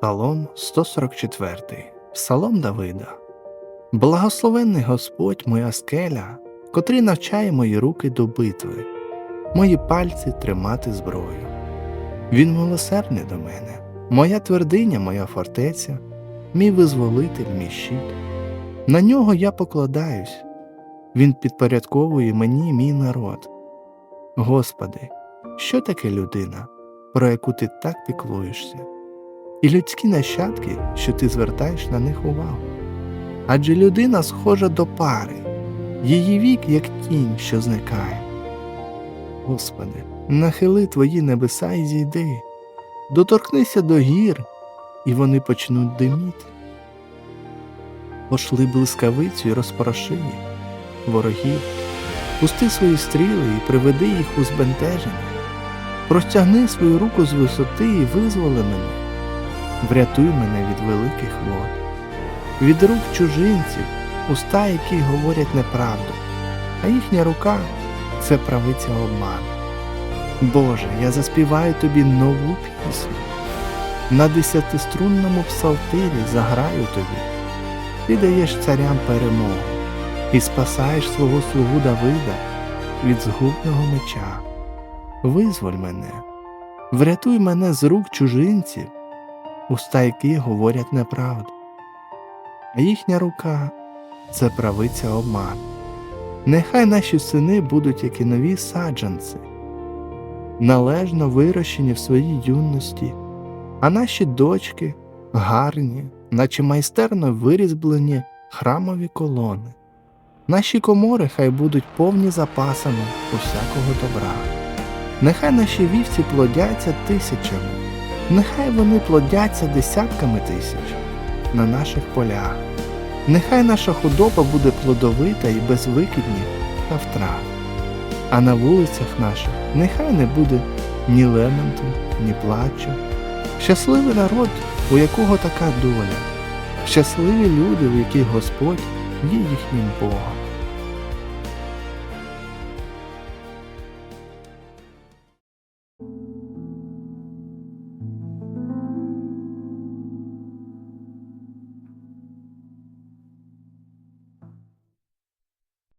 Псалом 144, Псалом Давида. Благословенний Господь моя скеля, котрий навчає мої руки до битви, мої пальці тримати зброю. Він милосердний до мене, моя твердиня, моя фортеця, мій визволитель, мій щит. На нього я покладаюсь, він підпорядковує мені мій народ. Господи, що таке людина, про яку ти так піклуєшся? І людські нащадки, що ти звертаєш на них увагу. Адже людина схожа до пари, її вік, як тінь, що зникає. Господи, нахили твої небеса і зійди, доторкнися до гір, і вони почнуть диміти. Пошли блискавицю і розпороши їх, ворогів, пусти свої стріли і приведи їх у збентеження, простягни свою руку з висоти і визволи мене врятуй мене від великих вод, від рук чужинців, уста, які говорять неправду, а їхня рука це правиця обман. Боже, я заспіваю тобі нову пісню. На десятиструнному псалтирі заграю тобі, ти даєш царям перемогу і спасаєш свого слугу Давида від згубного меча. Визволь мене, врятуй мене з рук чужинців уста яких говорять неправду, а їхня рука це правиця обман. Нехай наші сини будуть як і нові саджанці, належно вирощені в своїй юності, а наші дочки гарні, наче майстерно вирізблені храмові колони. Наші комори хай будуть повні запасами усякого добра. Нехай наші вівці плодяться тисячами, Нехай вони плодяться десятками тисяч на наших полях. Нехай наша худоба буде плодовита і без викиднів та втрат. А на вулицях наших нехай не буде ні лементу, ні плачу. Щасливий народ, у якого така доля, щасливі люди, у яких Господь є їхнім Богом.